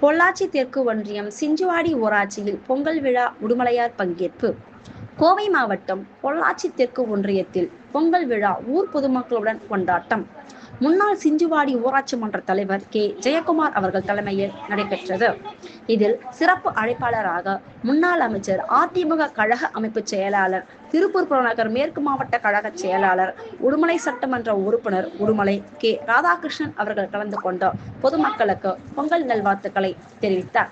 பொள்ளாச்சி தெற்கு ஒன்றியம் சிஞ்சுவாடி ஊராட்சியில் பொங்கல் விழா உடுமலையார் பங்கேற்பு. கோவை மாவட்டம் பொள்ளாச்சி தெற்கு ஒன்றியத்தில் பொங்கல் விழா ஊர் பொதுமக்களுடன் கொண்டாட்டம். முன்னாள் சிஞ்சுவாடி ஊராட்சி மன்ற தலைவர் கே. ஜெயக்குமார் அவர்கள் தலைமையில் நடைபெற்றது. இதில் சிறப்பு அழைப்பாளராக முன்னாள் அமைச்சர் அதிமுக கழக அமைப்பு செயலாளர் திருப்பூர் புறநகர் மேற்கு மாவட்ட கழக செயலாளர் உடுமலை சட்டமன்ற உறுப்பினர் உடுமலை கே. ராதாகிருஷ்ணன் அவர்கள் கலந்து கொண்டு பொதுமக்களுக்கு பொங்கல் நல்வாழ்த்துக்களை தெரிவித்தார்.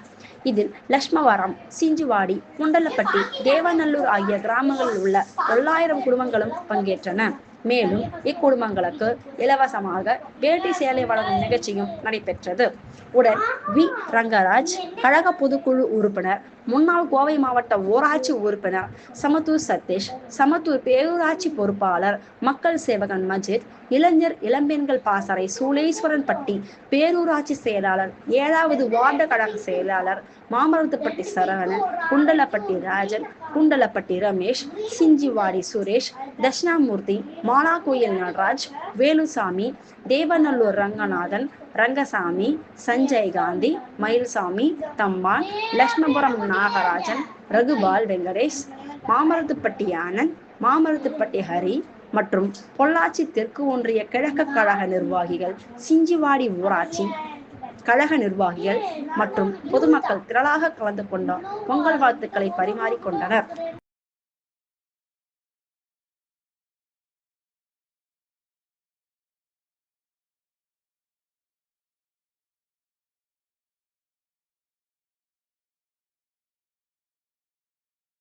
இதில் லட்சுமவரம் சிஞ்சுவாடி குண்டலப்பட்டி தேவநல்லூர் ஆகிய கிராமங்களில் உள்ள தொள்ளாயிரம் குடும்பங்களும் பங்கேற்றன. மேலும் இக்குடும்பங்களுக்கு இலவசமாக வேட்டி சேலை வழங்கும் நிகழ்ச்சியும் நடைபெற்றது. உடன் வி. ரங்கராஜ் கழக பொதுக்குழு உறுப்பினர் முன்னாள் கோவை மாவட்ட ஊராட்சி உறுப்பினர் சமத்தூர் சதீஷ் சமத்தூர் பேரூராட்சி பொறுப்பாளர் மக்கள் சேவகன் மஜித் இளைஞர் இளம்பெண்கள் பாசறை சூளேஸ்வரன் பட்டி பேரூராட்சி செயலாளர் ஏழாவது வார்டு கழக செயலாளர் மாமரத்துப்பட்டி சரவணன் குண்டலப்பட்டி ராஜன் குண்டலப்பட்டி ரமேஷ் சிஞ்சிவாடி சுரேஷ் தட்சிணாமூர்த்தி மாலாக்கோயில் நடராஜ் வேலுசாமி தேவநல்லூர் ரங்கநாதன் ரங்கசாமி சஞ்சய் காந்தி மயில்சாமி தம்மான் லட்சுமபுரம் நாகராஜன் ரகுபால் வெங்கடேஷ் மாமரத்துப்பட்டி ஆனந்த் மாமரத்துப்பட்டி ஹரி மற்றும் பொள்ளாச்சி தெற்கு ஒன்றிய கிழக்கு கழக நிர்வாகிகள் சிஞ்சிவாடி ஊராட்சி கழக நிர்வாகிகள் மற்றும் பொதுமக்கள் திரளாக கலந்து கொண்ட பொங்கல் வாழ்த்துக்களை பரிமாறிக்கொண்டனர்